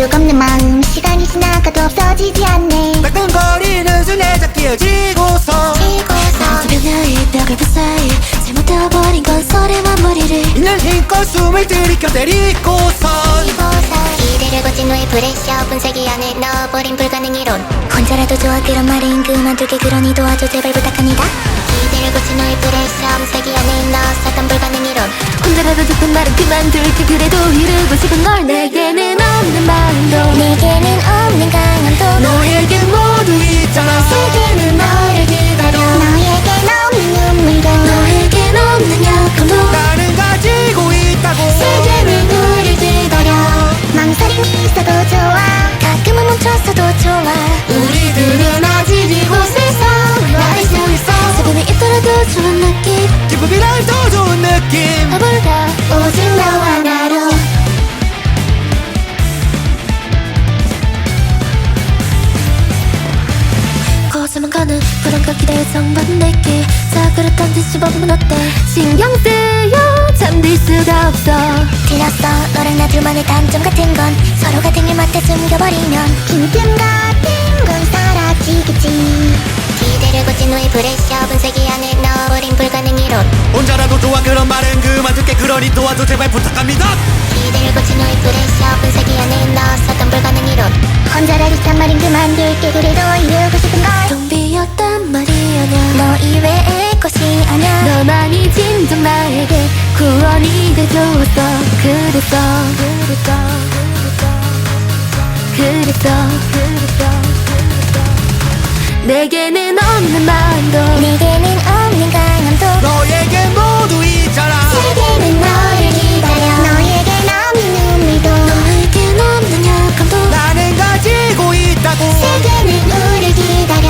소용없는 마음 시간이 지나가도 없어지지 않네. 따끔거리는 순에 잡기어지고서. 지고서. 변화의 벽을 부사해 잘못해버린 건 설의 마무리를. 있는 힘껏 숨을 들이켜 내리고선 이대려고 진노의 브레셔 분쇄기 안에 넣어버린 불가능 이론. 혼자라도 좋아 그런 말은 그만둘게 그러니 도와줘 제발 부탁합니다. 이대려고 진노의 브레셔 분쇄기 안에 넣었었던 불가능 이론. 혼자라도 좋단 말은 그만둘게 그래도 이루고 싶은 걸 내게는 없는 마음도 내게는 없는 강함도 너에게 모두 있잖아. 세계는 너를 기다려. 너에겐 없는 눈물도 너에겐 없는 약함도 나는 가지고 있다고. 세계는 우릴 기다려. 망설임이 있어도 좋아. 가끔은 멈췄어도 좋아. 우리들은 아직 이곳에서 나를 수 있어. 세금이 있더라도 좋은 느낌. 기쁨이란 더 좋은 느낌. 해볼까? 오직 거짓말 가는 불안과 기대의 정반 내게. 자 그렇단 듯이 씹어보면 어때? 신경 쓰여. 잠들 수가 없어. 틀렸어. 너랑 나 둘만의 단점 같은 건 서로 같은 일 맡아 숨겨버리면. 빈틈 같은 건 사라지겠지. 기대를 거친 후에 프레셔 분쇄기 안에 넣어버린 불가능 이론. 혼자라도 좋아 그런 말은 그만둘게. 그러니 도와줘. 제발 부탁합니다. 기대를 거친 후에 프레셔 분쇄기 안에 넣었었던 불가능 이론. 혼자라 비싼 말인 그만 둘게. 그래도 이루고 싶은 걸 돼줬어 그랬어 그랬어 그랬어 그랬어. 내게는 없는 마음도 내게는 없는 강함도. 너에게 모두 있잖아. 세계는 너를 기다려. 너에겐 없는 눈물도. 너에겐 없는 약함도. 나는 가지고 있다고. 세계는 우릴 기다려.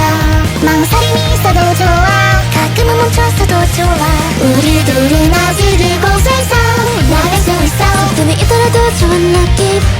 망설임이 있어도 좋아. 가끔은 멈췄어도 좋아. 우리 둘은 아직 이곳 있더